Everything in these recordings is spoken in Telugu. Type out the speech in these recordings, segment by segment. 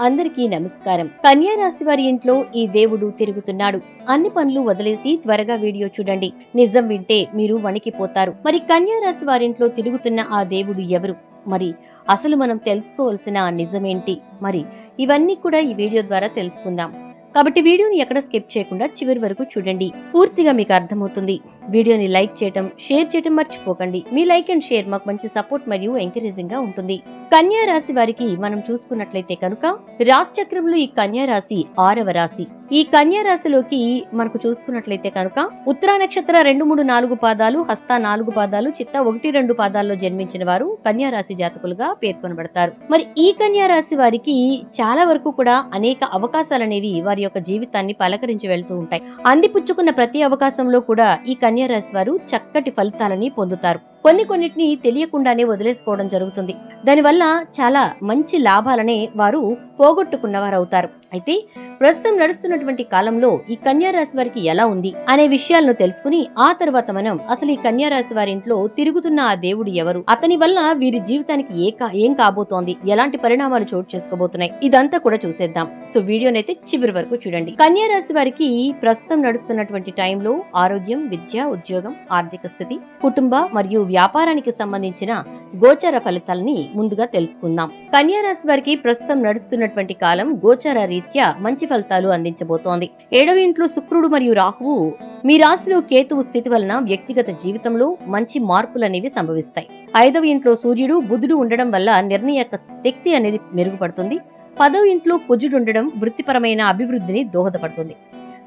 అందరికీ నమస్కారం. కన్యా రాశి వారి ఇంట్లో ఈ దేవుడు తిరుగుతున్నాడు. అన్ని పనులు వదిలేసి త్వరగా వీడియో చూడండి. నిజం వింటే మీరు వణికిపోతారు. మరి కన్యా రాశి వారింట్లో తిరుగుతున్న ఆ దేవుడు ఎవరు? మరి అసలు మనం తెలుసుకోవాల్సిన ఆ నిజమేంటి? మరి ఇవన్నీ కూడా ఈ వీడియో ద్వారా తెలుసుకుందాం. కాబట్టి వీడియోని ఎక్కడ స్కిప్ చేయకుండా చివరి వరకు చూడండి. పూర్తిగా మీకు అర్థమవుతుంది. వీడియోని లైక్ చేయటం షేర్ చేయటం మర్చిపోకండి. మీ లైక్ అండ్ షేర్ మాకు మంచి సపోర్ట్ మరియు ఎంకరేజింగ్గా ఉంటుంది. కన్యా రాశి వారికి మనం చూసుకున్నట్లయితే కనుక రాశి చక్రంలో ఈ కన్యా రాశి ఆరవ రాశి. ఈ కన్యా రాశిలోకి మనకు చూసుకున్నట్లయితే కనుక ఉత్తరా నక్షత్ర రెండు మూడు నాలుగు పాదాలు హస్త నాలుగు పాదాలు చిత్త ఒకటి రెండు పాదాల్లో జన్మించిన వారు కన్యా రాశి జాతకులుగా పేర్కొనబడతారు. మరి ఈ కన్యా రాశి వారికి చాలా వరకు కూడా అనేక అవకాశాలు అనేవి వారి యొక్క జీవితాన్ని పలకరించి వెళ్తూ ఉంటాయి. అందిపుచ్చుకున్న ప్రతి అవకాశంలో కూడా ఈ కన్యా రాశి వారు చక్కటి ఫలితాలని పొందుతారు. కొన్ని కొన్నిటిని తెలియకుండానే వదిలేసుకోవడం జరుగుతుంది. దానివల్ల చాలా మంచి లాభాలనే వారు పోగొట్టుకున్నవారవుతారు. అయితే ప్రస్తుతం నడుస్తున్నటువంటి కాలంలో ఈ కన్యారాశి వారికి ఎలా ఉంది అనే విషయాలను తెలుసుకుని ఆ తర్వాత మనం అసలు ఈ కన్యారాశి వారింట్లో వారి ఇంట్లో తిరుగుతున్న ఆ దేవుడు ఎవరు? అతని వల్ల వీరి జీవితానికి ఏ ఏం కాబోతోంది? ఎలాంటి పరిణామాలు చోటు చేసుకోబోతున్నాయి? ఇదంతా కూడా చూసేద్దాం. సో వీడియోనైతే చివరి వరకు చూడండి. కన్యారాశి వారికి ప్రస్తుతం నడుస్తున్నటువంటి టైంలో ఆరోగ్యం విద్య ఉద్యోగం ఆర్థిక స్థితి కుటుంబ మరియు వ్యాపారానికి సంబంధించిన గోచర ఫలితాలని ముందుగా తెలుసుకుందాం. కన్యారాశి వారికి ప్రస్తుతం నడుస్తున్నటువంటి కాలం గోచర రీత్యా మంచి ఫలితాలు అందించబోతోంది. ఏడవ ఇంట్లో శుక్రుడు మరియు రాహువు మీ రాశిలో కేతువు స్థితి వలన వ్యక్తిగత జీవితంలో మంచి మార్పులు అనేవి సంభవిస్తాయి. ఐదవ ఇంట్లో సూర్యుడు బుధుడు ఉండడం వల్ల నిర్ణయక శక్తి అనేది మెరుగుపడుతుంది. పదవ ఇంట్లో కుజుడు ఉండడం వృత్తిపరమైన అభివృద్ధిని దోహదపడుతుంది.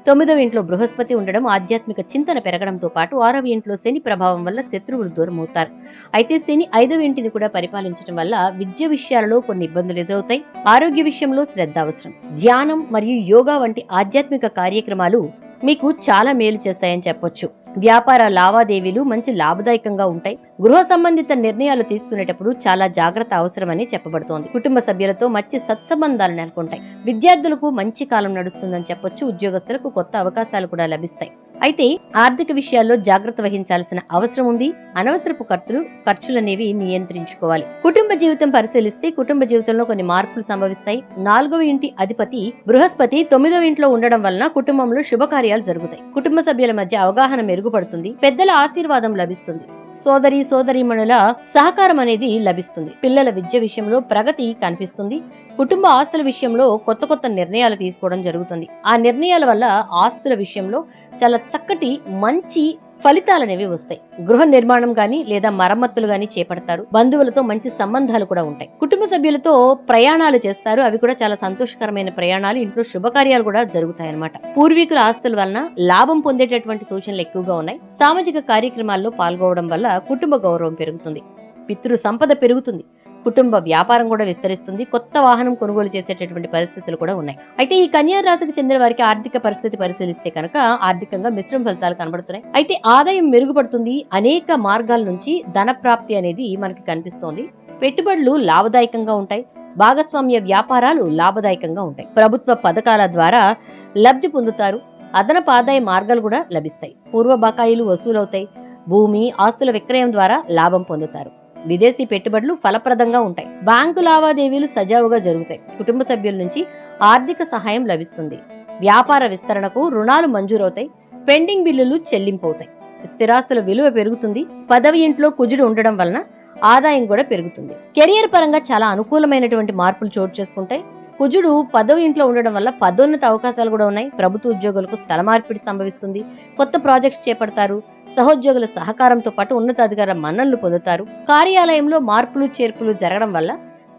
తొమ్మిదవ ఇంట్లో బృహస్పతి ఉండడం ఆధ్యాత్మిక చింతన పెరగడంతో పాటు ఆరవ ఇంట్లో శని ప్రభావం వల్ల శత్రువులు దూరం అవుతారు అయితే శని ఐదవ ఇంటిని కూడా పరిపాలించడం వల్ల విద్య విషయాలలో కొన్ని ఇబ్బందులు ఎదురవుతాయి. ఆరోగ్య విషయంలో శ్రద్ధ అవసరం. ధ్యానం మరియు యోగా వంటి ఆధ్యాత్మిక కార్యక్రమాలు మీకు చాలా మేలు చేస్తాయని చెప్పొచ్చు. వ్యాపార లావాదేవీలు మంచి లాభదాయకంగా ఉంటాయి. గృహ సంబంధిత నిర్ణయాలు తీసుకునేటప్పుడు చాలా జాగ్రత్త అవసరమని చెప్పబడుతోంది. కుటుంబ సభ్యులతో మంచి సత్సంబంధాలు నెలకొంటాయి. విద్యార్థులకు మంచి కాలం నడుస్తుందని చెప్పొచ్చు. ఉద్యోగస్తులకు కొత్త అవకాశాలు కూడా లభిస్తాయి. అయితే ఆర్థిక విషయాల్లో జాగ్రత్త వహించాల్సిన అవసరం ఉంది. అనవసరపు ఖర్చులు ఖర్చులనేవి నియంత్రించుకోవాలి. కుటుంబ జీవితం పరిశీలిస్తే కుటుంబ జీవితంలో కొన్ని మార్పులు సంభవిస్తాయి. నాలుగవ ఇంటి అధిపతి బృహస్పతి తొమ్మిదవ ఇంట్లో ఉండడం వలన కుటుంబంలో శుభకార్యాలు జరుగుతాయి. కుటుంబ సభ్యుల మధ్య అవగాహన మెరుగుపడుతుంది. పెద్దల ఆశీర్వాదం లభిస్తుంది. సోదరి సోదరీమణుల సహకారం అనేది లభిస్తుంది. పిల్లల విద్య విషయంలో ప్రగతి కనిపిస్తుంది. కుటుంబ ఆస్తుల విషయంలో కొత్త కొత్త నిర్ణయాలు తీసుకోవడం జరుగుతుంది. ఆ నిర్ణయాల వల్ల ఆస్తుల విషయంలో చాలా చక్కటి మంచి ఫలితాలనేవి వస్తాయి. గృహ నిర్మాణం గాని లేదా మరమ్మతులు గాని చేపడతారు. బంధువులతో మంచి సంబంధాలు కూడా ఉంటాయి. కుటుంబ సభ్యులతో ప్రయాణాలు చేస్తారు. అవి కూడా చాలా సంతోషకరమైన ప్రయాణాలు. ఇంట్లో శుభకార్యాలు కూడా జరుగుతాయి అన్నమాట పూర్వీకుల ఆస్తుల వలన లాభం పొందేటటువంటి సూచనలు ఎక్కువగా ఉన్నాయి. సామాజిక కార్యక్రమాల్లో పాల్గొనడం వల్ల కుటుంబ గౌరవం పెరుగుతుంది. పితృ సంపద పెరుగుతుంది. కుటుంబ వ్యాపారం కూడా విస్తరిస్తుంది. కొత్త వాహనం కొనుగోలు చేసేటటువంటి పరిస్థితులు కూడా ఉన్నాయి. అయితే ఈ కన్యా రాశికి చెందిన వారికి ఆర్థిక పరిస్థితి పరిశీలిస్తే కనుక ఆర్థికంగా మిశ్రమ ఫలితాలు కనబడుతున్నాయి. అయితే ఆదాయం మెరుగుపడుతుంది. అనేక మార్గాల నుంచి ధన ప్రాప్తి అనేది మనకి కనిపిస్తోంది. పెట్టుబడులు లాభదాయకంగా ఉంటాయి. భాగస్వామ్య వ్యాపారాలు లాభదాయకంగా ఉంటాయి. ప్రభుత్వ పథకాల ద్వారా లబ్ధి పొందుతారు. అదనపు ఆదాయ మార్గాలు కూడా లభిస్తాయి. పూర్వ బకాయిలు వసూలవుతాయి. భూమి ఆస్తుల విక్రయం ద్వారా లాభం పొందుతారు. విదేశీ పెట్టుబడులు ఫలప్రదంగా ఉంటాయి. బ్యాంకు లావాదేవీలు సజావుగా జరుగుతాయి. కుటుంబ సభ్యుల నుంచి ఆర్థిక సహాయం లభిస్తుంది. వ్యాపార విస్తరణకు రుణాలు మంజూరవుతాయి. పెండింగ్ బిల్లులు చెల్లింపవుతాయి. స్థిరాస్తుల విలువ పెరుగుతుంది. పదవి ఇంట్లో కుజుడు ఉండడం వలన ఆదాయం కూడా పెరుగుతుంది. కెరియర్ పరంగా చాలా అనుకూలమైనటువంటి మార్పులు చోటు చేసుకుంటాయి కుజుడు పదవి ఇంట్లో ఉండడం వల్ల పదోన్నత అవకాశాలు కూడా ఉన్నాయి. ప్రభుత్వ ఉద్యోగులకు స్థల మార్పిడి సంభవిస్తుంది. కొత్త ప్రాజెక్ట్స్ చేపడతారు. సహోద్యోగుల సహకారంతో పాటు ఉన్నతాధికార మన్ననలు పొందుతారు. కార్యాలయంలో మార్పులు చేర్పులు జరగడం వల్ల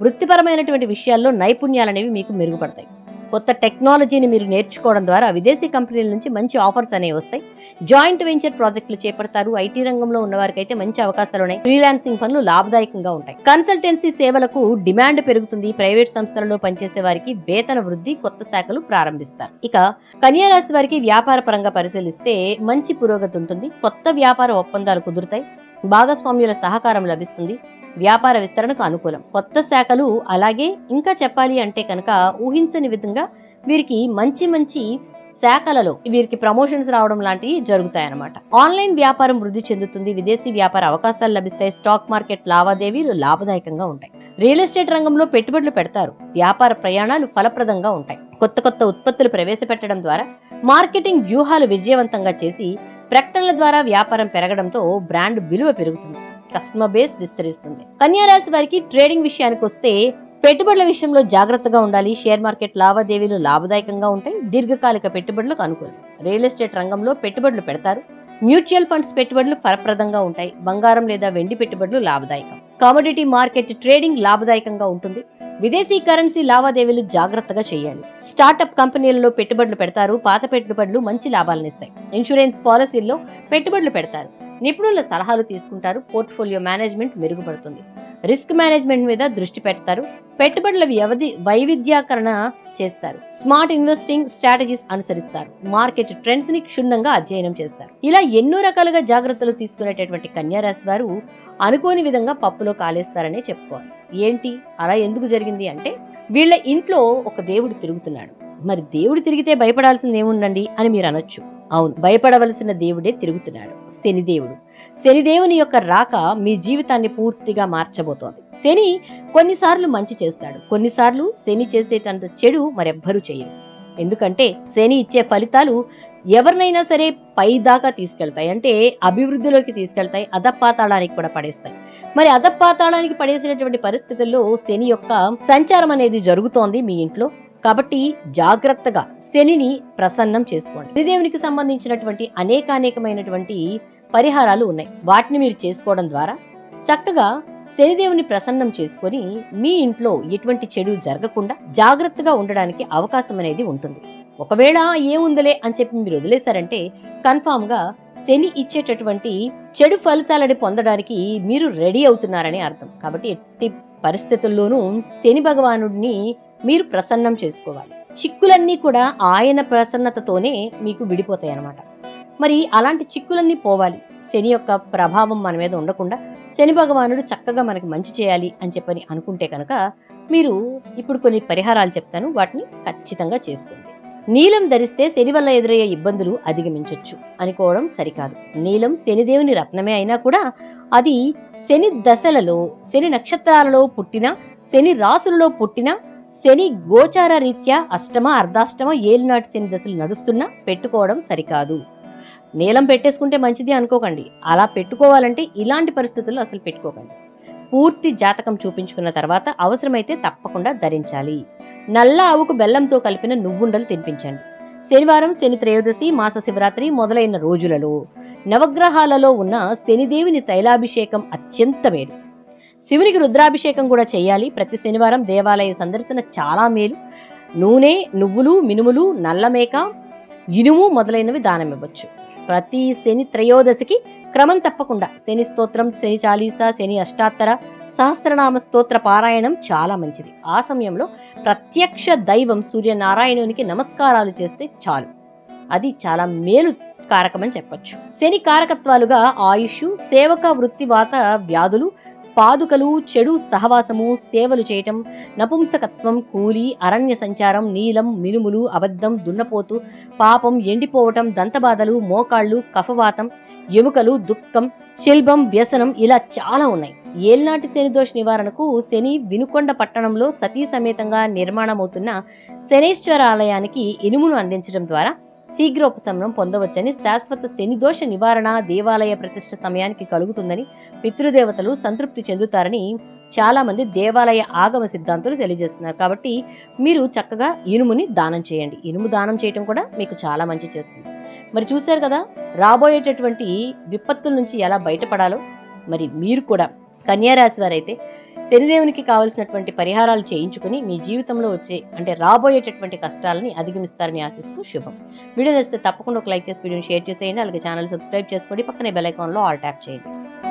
వృత్తిపరమైనటువంటి విషయాల్లో నైపుణ్యాలనేవి మీకు మెరుగుపడతాయి. కొత్త టెక్నాలజీని మీరు నేర్చుకోవడం ద్వారా విదేశీ కంపెనీల నుంచి మంచి ఆఫర్స్ అనేవి వస్తాయి. జాయింట్ వెంచర్ ప్రాజెక్టులు చేపడతారు. ఐటీ రంగంలో ఉన్న వారికైతే మంచి అవకాశాలు ఉన్నాయి. ఫ్రీలాన్సింగ్ పనులు లాభదాయకంగా ఉంటాయి. కన్సల్టెన్సీ సేవలకు డిమాండ్ పెరుగుతుంది. ప్రైవేట్ సంస్థలలో పనిచేసే వారికి వేతన వృద్ధి కొత్త శాఖలు ప్రారంభిస్తారు. ఇక కన్యా రాశి వారికి వ్యాపార పరంగా పరిశీలిస్తే మంచి పురోగతి ఉంటుంది. కొత్త వ్యాపార ఒప్పందాలు కుదురుతాయి. భాగస్వామ్యుల సహకారం లభిస్తుంది. వ్యాపార విస్తరణకు అనుకూలం. కొత్త శాఖలు అలాగే ఇంకా చెప్పాలి అంటే కనుక ఊహించని విధంగా వీరికి మంచి మంచి శాఖలలో వీరికి ప్రమోషన్స్ రావడం లాంటివి జరుగుతాయన్నమాట. ఆన్లైన్ వ్యాపారం వృద్ధి చెందుతుంది. విదేశీ వ్యాపార అవకాశాలు లభిస్తాయి. స్టాక్ మార్కెట్ లావాదేవీలు లాభదాయకంగా ఉంటాయి. రియల్ ఎస్టేట్ రంగంలో పెట్టుబడులు పెడతారు. వ్యాపార ప్రయాణాలు ఫలప్రదంగా ఉంటాయి. కొత్త కొత్త ఉత్పత్తులు ప్రవేశపెట్టడం ద్వారా మార్కెటింగ్ వ్యూహాలు విజయవంతంగా చేసి ప్రకటనల ద్వారా వ్యాపారం పెరగడంతో బ్రాండ్ విలువ పెరుగుతుంది. కస్టమర్ బేస్ విస్తరిస్తుంది. కన్యా రాశి వారికి ట్రేడింగ్ విషయానికి వస్తే పెట్టుబడుల విషయంలో జాగ్రత్తగా ఉండాలి. షేర్ మార్కెట్ లావాదేవీలు లాభదాయకంగా ఉంటాయి. దీర్ఘకాలిక పెట్టుబడులకు అనుకూలం. రియల్ ఎస్టేట్ రంగంలో పెట్టుబడులు పెడతారు. మ్యూచువల్ ఫండ్స్ పెట్టుబడులు ఫలప్రదంగా ఉంటాయి. బంగారం లేదా వెండి పెట్టుబడులు లాభదాయకం. కమోడిటీ మార్కెట్ ట్రేడింగ్ లాభదాయకంగా ఉంటుంది. విదేశీ కరెన్సీ లావాదేవీలు జాగ్రత్తగా చేయాలి. స్టార్టప్ కంపెనీలలో పెట్టుబడులు పెడతారు. పాత పెట్టుబడులు మంచి లాభాలను ఇస్తాయి. ఇన్సూరెన్స్ పాలసీల్లో పెట్టుబడులు పెడతారు. నిపుణుల సలహాలు తీసుకుంటారు. పోర్ట్ఫోలియో మేనేజ్మెంట్ మెరుగుపడుతుంది. రిస్క్ మేనేజ్మెంట్ మీద దృష్టి పెడతారు. పెట్టుబడుల వ్యవధి వైవిధ్యాకరణ చేస్తారు. స్మార్ట్ ఇన్వెస్టింగ్ స్ట్రాటజీస్ అనుసరిస్తారు. మార్కెట్ ట్రెండ్స్ని క్షుణ్ణంగా అధ్యయనం చేస్తారు. ఇలా ఎన్నో రకాలుగా జాగ్రత్తలు తీసుకునేటటువంటి కన్యారాశి వారు అనుకోని విధంగా పప్పులో కాలేస్తారనే చెప్పుకోవాలి. ఏంటి? అలా ఎందుకు జరిగింది అంటే వీళ్ళ ఇంట్లో ఒక దేవుడు తిరుగుతున్నాడు. మరి దేవుడు తిరిగితే భయపడాల్సింది ఏముండండి అని మీరు అనొచ్చు. అవును భయపడవలసిన దేవుడే తిరుగుతున్నాడు. శనిదేవుడు. శనిదేవుని యొక్క రాక మీ జీవితాన్ని పూర్తిగా మార్చబోతోంది. శని కొన్నిసార్లు మంచి చేస్తాడు. కొన్నిసార్లు శని చేసేటంత చెడు మరెవ్వరూ చేయరు. ఎందుకంటే శని ఇచ్చే ఫలితాలు ఎవరినైనా సరే పై దాకా తీసుకెళ్తాయి. అంటే అభివృద్ధిలోకి తీసుకెళ్తాయి. అధపాతాళానికి కూడా పడేస్తాయి. మరి అధపాతాళానికి పడేసినటువంటి పరిస్థితుల్లో శని యొక్క సంచారం అనేది జరుగుతోంది మీ ఇంట్లో. కాబట్టి జాగ్రత్తగా శనిని ప్రసన్నం చేసుకోండి. శనిదేవునికి సంబంధించినటువంటి అనేకానేకమైనటువంటి పరిహారాలు ఉన్నాయి. వాటిని మీరు చేసుకోవడం ద్వారా చక్కగా శనిదేవుని ప్రసన్నం చేసుకొని మీ ఇంట్లో ఎటువంటి చెడు జరగకుండా జాగ్రత్తగా ఉండడానికి అవకాశం అనేది ఉంటుంది. ఒకవేళ ఏముందలే అని చెప్పి మీరు వదిలేశారంటే కన్ఫామ్గా శని ఇచ్చేటటువంటి చెడు ఫలితాలని పొందడానికి మీరు రెడీ అవుతున్నారని అర్థం. కాబట్టి ఎట్టి పరిస్థితుల్లోనూ శని భగవానుడిని మీరు ప్రసన్నం చేసుకోవాలి. చిక్కులన్నీ కూడా ఆయన ప్రసన్నతతోనే మీకు విడిపోతాయి అన్నమాట మరి అలాంటి చిక్కులన్నీ పోవాలి. శని యొక్క ప్రభావం మన మీద ఉండకుండా శని భగవానుడు చక్కగా మనకి మంచి చేయాలి అని చెప్పని అనుకుంటే కనుక మీరు ఇప్పుడు కొన్ని పరిహారాలు చెప్తాను. వాటిని ఖచ్చితంగా చేసుకోండి. నీలం ధరిస్తే శని వల్ల ఎదురయ్యే ఇబ్బందులు అధిగమించొచ్చు అనుకోవడం సరికాదు. నీలం శనిదేవుని రత్నమే అయినా కూడా అది శని దశలలో శని నక్షత్రాలలో పుట్టిన శని రాసులలో పుట్టిన శని గోచార రీత్యా అష్టమ అర్ధాష్టమ ఏలినాటి శని దశలు నడుస్తున్నా పెట్టుకోవడం సరికాదు. నీలం పెట్టేసుకుంటే మంచిది అనుకోకండి. అలా పెట్టుకోవాలంటే ఇలాంటి పరిస్థితుల్లో అసలు పెట్టుకోకండి. పూర్తి జాతకం చూపించుకున్న తర్వాత అవసరమైతే తప్పకుండా ధరించాలి. నల్ల ఆవుకు బెల్లంతో కలిపిన నువ్వుండలు తినిపించండి. శనివారం శని త్రయోదశి మాస శివరాత్రి మొదలైన రోజులలో నవగ్రహాలలో ఉన్న శనిదేవిని తైలాభిషేకం అత్యంత మేలు. శివునికి రుద్రాభిషేకం కూడా చేయాలి. ప్రతి శనివారం దేవాలయ సందర్శన చాలా మేలు. నూనె నువ్వులు మినుములు నల్లమేక ఇనుము మొదలైనవి దానం ఇవ్వచ్చు. ప్రతి శని త్రయోదశికి క్రమం తప్పకుండా శని స్తోత్రం శని చాలీస శని అష్టాత్తర సహస్రనామ స్తోత్ర పారాయణం చాలా మంచిది. ఆ సమయంలో ప్రత్యక్ష దైవం సూర్యనారాయణునికి నమస్కారాలు చేస్తే చాలు. అది చాలా మేలు కారకమని చెప్పొచ్చు. శని కారకత్వాలుగా ఆయుష్ సేవక వృత్తివాత వ్యాధులు పాదుకలు చెడు సహవాసము సేవలు చేయటం నపుంసకత్వం కూలి అరణ్య సంచారం నీలం మినుములు అబద్ధం దున్నపోతు పాపం ఎండిపోవటం దంతబాధలు మోకాళ్ళు కఫవాతం ఎముకలు దుఃఖం శిల్బం వ్యసనం ఇలా చాలా ఉన్నాయి. ఏల్నాటి శని దోష నివారణకు శని వినుకొండ పట్టణంలో సతీ సమేతంగా నిర్మాణమవుతున్న శనేశ్వర ఆలయానికి ఇనుమును అందించడం ద్వారా శీఘ్ర ఉపశమనం పొందవచ్చని శాశ్వత శని దోష నివారణ దేవాలయ ప్రతిష్ట సమయానికి కలుగుతుందని పితృదేవతలు సంతృప్తి చెందుతారని చాలా మంది దేవాలయ ఆగమ సిద్ధాంతులు తెలియజేస్తున్నారు. కాబట్టి మీరు చక్కగా ఇనుముని దానం చేయండి. ఇనుము దానం చేయటం కూడా మీకు చాలా మంచి చేస్తుంది. మరి చూశారు కదా రాబోయేటటువంటి విపత్తుల నుంచి ఎలా బయటపడాలో? మరి మీరు కూడా. కన్యారాశి వారైతే శనిదేవునికి కావలసినటువంటి పరిహారాలు చేయించుకుని మీ జీవితంలో వచ్చే అంటే రాబోయేటటువంటి కష్టాలని అధిగమిస్తారని ఆశిస్తూ శుభం. వీడియో నచ్చితే తప్పకుండా ఒక లైక్ చేసి వీడియోని షేర్ చేసేయండి. అలాగే ఛానల్ సబ్స్క్రైబ్ చేసుకోండి. పక్కనే బెల్ ఐకాన్లో ఆల్ ట్యాప్ చేయండి.